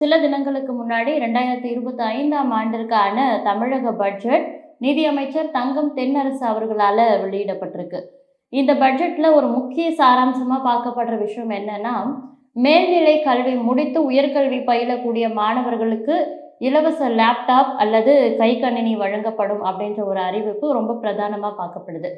சில தினங்களுக்கு முன்னாடி ரெண்டாயிரத்தி இருபத்தி ஐந்தாம் ஆண்டிற்கான தமிழக பட்ஜெட் நிதியமைச்சர் தங்கம் தென்னரசு அவர்களால் வெளியிடப்பட்டிருக்கு. இந்த பட்ஜெட்டில் ஒரு முக்கிய சாராம்சமாக பார்க்கப்படுற விஷயம் என்னன்னா மேல்நிலை கல்வி முடித்து உயர்கல்வி பயிலக்கூடிய மாணவர்களுக்கு இலவச லேப்டாப் அல்லது கைக்கணினி வழங்கப்படும் அப்படின்ற ஒரு அறிவிப்பு ரொம்ப பிரதானமாக பார்க்கப்படுது.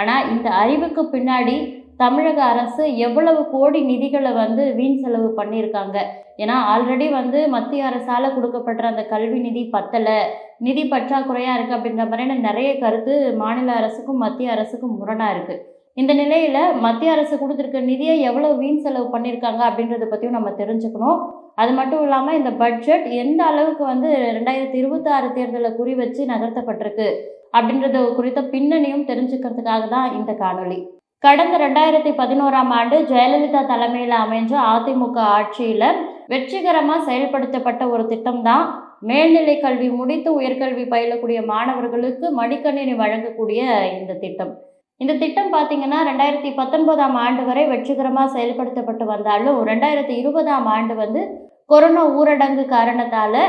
ஆனால் இந்த அறிவுக்கு பின்னாடி தமிழக அரசு எவ்வளவு கோடி நிதிகளை வந்து வீண் செலவு பண்ணியிருக்காங்க. ஏன்னா ஆல்ரெடி வந்து மத்திய அரசால் கொடுக்கப்படுற அந்த கல்வி நிதி பத்தலை. நிதி பற்றாக்குறையாக இருக்குது அப்படின்ற மாதிரியான நிறைய கருத்து மாநில அரசுக்கும் மத்திய அரசுக்கும் முரணாக இருக்குது இந்த நிலையில் மத்திய அரசு கொடுத்துருக்க நிதியை எவ்வளோ வீண் செலவு பண்ணியிருக்காங்க அப்படின்றத பற்றியும் நம்ம தெரிஞ்சுக்கணும். அது மட்டும் இல்லாமல் இந்த பட்ஜெட் எந்த அளவுக்கு வந்து ரெண்டாயிரத்தி இருபத்தாறு தேர்தலை குறி வச்சு நகர்த்தப்பட்டிருக்கு? அப்படின்றத குறித்த பின்னணியும் தெரிஞ்சுக்கிறதுக்காக தான் இந்த காணொளி. கடந்த ரெண்டாயிரத்தி பதினோராம் ஆண்டு ஜெயலலிதா தலைமையில் அமைஞ்ச அதிமுக ஆட்சியில் வெற்றிகரமாக செயல்படுத்தப்பட்ட ஒரு திட்டம் தான் மேல்நிலை கல்வி முடித்து உயர்கல்வி பயிலக்கூடிய மாணவர்களுக்கு மடிக்கணினி வழங்கக்கூடிய இந்த திட்டம். இந்த திட்டம் பார்த்தீங்கன்னா ரெண்டாயிரத்தி பத்தொன்பதாம் ஆண்டு வரை வெற்றிகரமாக செயல்படுத்தப்பட்டு வந்தாலும் ரெண்டாயிரத்தி இருபதாம் ஆண்டு வந்து கொரோனா ஊரடங்கு காரணத்தால்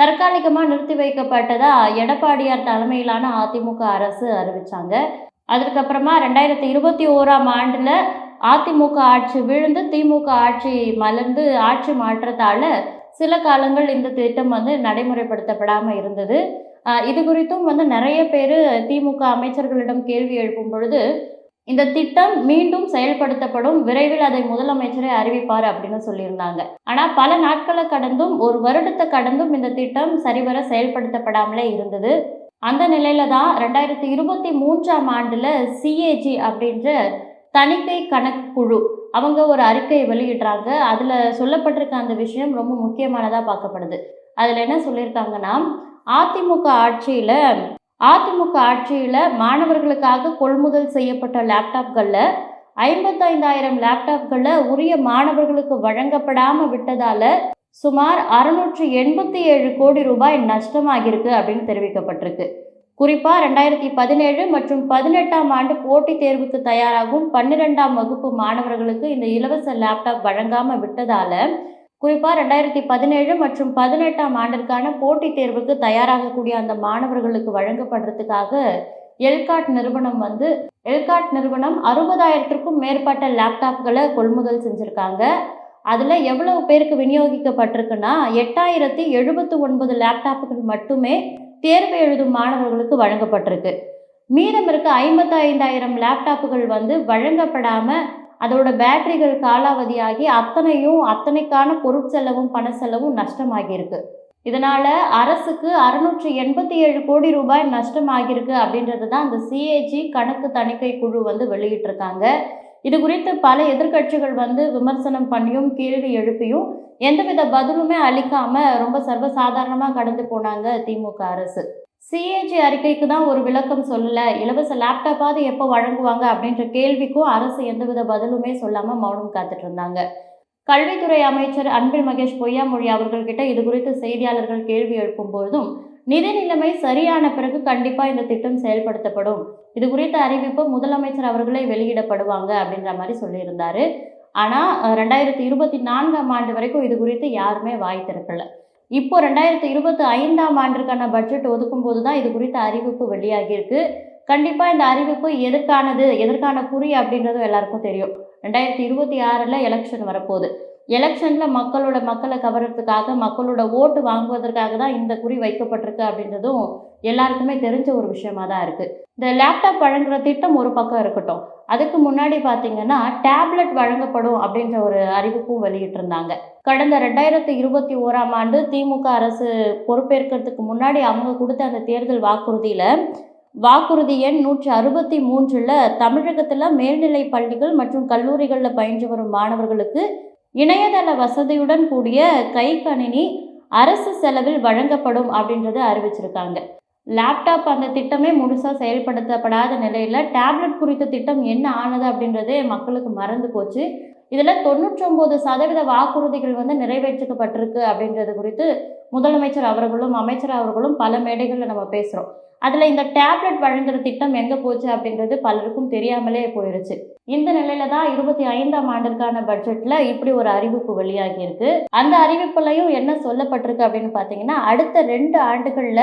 தற்காலிகமாக நிறுத்தி வைக்கப்பட்டதா எடப்பாடியார் தலைமையிலான அதிமுக அரசு அறிவிச்சாங்க. அதுக்கப்புறமா ரெண்டாயிரத்தி இருபத்தி ஓராம் ஆண்டில் அதிமுக ஆட்சி விழுந்து திமுக ஆட்சி மலர்ந்து ஆட்சி மாற்றத்தால் சில காலங்கள் இந்த திட்டம் வந்து நடைமுறைப்படுத்தப்படாமல் இருந்தது. இது குறித்தும் வந்து நிறைய பேர் திமுக அமைச்சர்களிடம் கேள்வி எழுப்பும் பொழுது இந்த திட்டம் மீண்டும் செயல்படுத்தப்படும் விரைவில் அதை முதலமைச்சரை அறிவிப்பார் அப்படின்னு சொல்லியிருந்தாங்க. ஆனால் பல நாட்களை கடந்தும் ஒரு வருடத்தை கடந்தும் இந்த திட்டம் சரிவர செயல்படுத்தப்படாமலே இருந்தது. அந்த நிலையில தான் ரெண்டாயிரத்தி இருபத்தி மூன்றாம் ஆண்டில் சிஏஜி அப்படின்ற தணிக்கை கணக்கு குழு அவங்க ஒரு அறிக்கையை வெளியிடுறாங்க. அதில் சொல்லப்பட்டிருக்க அந்த விஷயம் ரொம்ப முக்கியமானதாக பார்க்கப்படுது. அதில் என்ன சொல்லியிருக்காங்கன்னா அதிமுக ஆட்சியில் அதிமுக ஆட்சியில் மாணவர்களுக்காக கொள்முதல் செய்யப்பட்ட லேப்டாப்களில் ஐம்பத்தைந்தாயிரம் லேப்டாப்களில் உரிய மாணவர்களுக்கு வழங்கப்படாமல் விட்டதால் சுமார் அறுநூற்றி எண்பத்தி ஏழு கோடி ரூபாய் நஷ்டமாகியிருக்கு அப்படின்னு தெரிவிக்கப்பட்டிருக்கு. குறிப்பாக ரெண்டாயிரத்தி பதினேழு மற்றும் பதினெட்டாம் ஆண்டு போட்டித் தேர்வுக்கு தயாராகும் பன்னிரெண்டாம் வகுப்பு மாணவர்களுக்கு இந்த இலவச லேப்டாப் வழங்காமல் விட்டதால் குறிப்பாக ரெண்டாயிரத்தி பதினேழு மற்றும் பதினெட்டாம் ஆண்டிற்கான போட்டித் தேர்வுக்கு தயாராகக்கூடிய அந்த மாணவர்களுக்கு வழங்கப்படுறதுக்காக எல்காட் நிறுவனம் வந்து எல்காட் நிறுவனம் அறுபதாயிரத்திற்கும் மேற்பட்ட லேப்டாப்களை கொள்முதல் செஞ்சுருக்காங்க. அதில் எவ்வளவு பேருக்கு விநியோகிக்கப்பட்டிருக்குன்னா எட்டாயிரத்தி எழுபத்து ஒன்பது லேப்டாப்புகள் மட்டுமே தேர்வு எழுதும் மாணவர்களுக்கு வழங்கப்பட்டிருக்கு. மீதம் இருக்க ஐம்பத்தி ஐந்தாயிரம் லேப்டாப்புகள் வந்து வழங்கப்படாமல் அதோட பேட்டரிகள் காலாவதியாகி அத்தனையும் அத்தனைக்கான பொருட்செலவும் பண செலவும் நஷ்டமாகியிருக்கு. இதனால அரசுக்கு அறுநூற்றி எண்பத்தி ஏழு கோடி ரூபாய் நஷ்டமாகியிருக்கு அப்படின்றது தான் அந்த சிஏஜி கணக்கு தணிக்கை குழு வந்து வெளியிட்டிருக்காங்க. இது குறித்து பல எதிர்க்கட்சிகள் வந்து விமர்சனம் பண்ணியும் கேள்வி எழுப்பியும் எந்தவித பதிலுமே அளிக்காம ரொம்ப சர்வசாதாரணமாக கடந்து போனாங்க திமுக அரசு. சிஏஜி அறிக்கைக்கு தான் ஒரு விளக்கம் சொல்லல. இலவச லேப்டாப்பாவது எப்போ வழங்குவாங்க அப்படின்ற கேள்விக்கும் அரசு எந்தவித பதிலுமே சொல்லாமல் மௌனம் காத்துட்டு இருந்தாங்க. கல்வித்துறை அமைச்சர் அன்பில் மகேஷ் பொய்யாமொழி அவர்கள்கிட்ட இது குறித்து செய்தியாளர்கள் கேள்வி எழுப்பும் போதும் நிதி நிலைமை சரியான பிறகு கண்டிப்பா இந்த திட்டம் செயல்படுத்தப்படும். இது குறித்த அறிவிப்பு முதலமைச்சர் அவர்களே வெளியிடப்படுவாங்க அப்படின்ற மாதிரி சொல்லியிருந்தாரு. ஆனால் ரெண்டாயிரத்தி இருபத்தி நான்காம் ஆண்டு வரைக்கும் இது குறித்து யாருமே வாய் திறக்கல. இப்போ ரெண்டாயிரத்தி இருபத்தி ஐந்தாம் ஆண்டிற்கான பட்ஜெட் ஒதுக்கும் போது தான் இது குறித்த அறிவிப்பு வெளியாகியிருக்கு. கண்டிப்பாக இந்த அறிவிப்பு எதற்கானது எதற்கான குறி அப்படின்றதும் எல்லாருக்கும் தெரியும். ரெண்டாயிரத்தி இருபத்தி ஆறில் எலெக்ஷன் வரப்போகுது. எலெக்ஷனில் மக்களோட மக்களை கவர்றதுக்காக மக்களோட ஓட்டு வாங்குவதற்காக தான் இந்த குறி வைக்கப்பட்டிருக்கு அப்படின்றதும் எல்லாருக்குமே தெரிஞ்ச ஒரு விஷயமா தான் இருக்குது இந்த லேப்டாப் வழங்குற திட்டம் ஒரு பக்கம் இருக்கட்டும். அதுக்கு முன்னாடி பார்த்தீங்கன்னா டேப்லெட் வழங்கப்படும் அப்படின்ற ஒரு அறிவிப்பும் வெளியிட்டிருந்தாங்க. கடந்த ரெண்டாயிரத்தி இருபத்தி ஓராம் ஆண்டு திமுக அரசு பொறுப்பேற்கிறதுக்கு முன்னாடி அவங்க கொடுத்த அந்த தேர்தல் வாக்குறுதியில் வாக்குறுதி எண் நூற்றி அறுபத்தி மூன்றில் தமிழகத்தில் மேல்நிலை பள்ளிகள் மற்றும் கல்லூரிகளில் பயின்று வரும் மாணவர்களுக்கு இணையதள வசதியுடன் கூடிய கைக்கணினி அரசு செலவில் வழங்கப்படும் அப்படின்றத அறிவிச்சிருக்காங்க. லேப்டாப் அந்த திட்டமே முழுசாக செயல்படுத்தப்படாத நிலையில் டேப்லெட் குறித்த திட்டம் என்ன ஆனது அப்படின்றதே மக்களுக்கு மறந்து போச்சு. இதில் தொண்ணூற்றொம்பது சதவீத வாக்குறுதிகள் வந்து நிறைவேற்றப்பட்டிருக்கு அப்படின்றது குறித்து முதலமைச்சர் அவர்களும் அமைச்சர் அவர்களும் பல மேடைகளில் நம்ம பேசுகிறோம் அதில் இந்த டேப்லெட் வழங்குற திட்டம் எங்கே போச்சு அப்படின்றது பலருக்கும் தெரியாமலே போயிருச்சு. இந்த நிலையில தான் இருபத்தி ஐந்தாம் ஆண்டிற்கான பட்ஜெட்ல இப்படி ஒரு அறிவிப்பு வெளியாகி இருக்கு. அந்த அறிவிப்புலையும் என்ன சொல்லப்பட்டிருக்கு அப்படின்னு பார்த்தீங்கன்னா அடுத்த ரெண்டு ஆண்டுகள்ல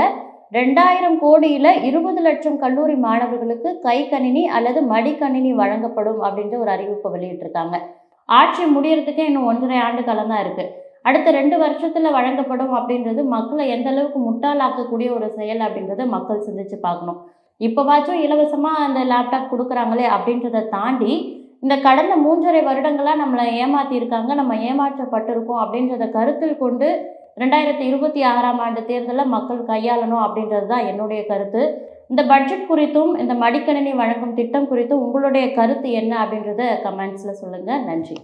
ரெண்டாயிரம் கோடியில இருபது லட்சம் கல்லூரி மாணவர்களுக்கு கை கணினி அல்லது மடிக்கணினி வழங்கப்படும் அப்படின்ற ஒரு அறிவிப்பை வெளியிட்டிருக்காங்க. ஆட்சி முடியறதுக்கே இன்னும் ஒன்றரை ஆண்டு காலம் தான் இருக்கு. அடுத்த ரெண்டு வருஷத்துல வழங்கப்படும் அப்படின்றது மக்களை எந்த அளவுக்கு முட்டாளாக்கக்கூடிய ஒரு செயல் அப்படின்றத மக்கள் சிந்திச்சு பார்க்கணும். இப்போவாச்சும் இலவசமாக அந்த லேப்டாப் கொடுக்குறாங்களே அப்படின்றத தாண்டி இந்த கடந்த மூன்றரை வருடங்களாக நம்மளை ஏமாற்றியிருக்காங்க நம்ம ஏமாற்றப்பட்டிருக்கோம் அப்படின்றத கருத்தில் கொண்டு ரெண்டாயிரத்தி இருபத்தி ஆறாம் ஆண்டு தேர்தலில் மக்கள் கையாளணும் அப்படின்றது தான் என்னுடைய கருத்து. இந்த பட்ஜெட் குறித்தும் இந்த மடிக்கணினி வழங்கும் திட்டம் குறித்தும் உங்களுடைய கருத்து என்ன அப்படின்றத கமெண்ட்ஸில் சொல்லுங்கள் நன்றி.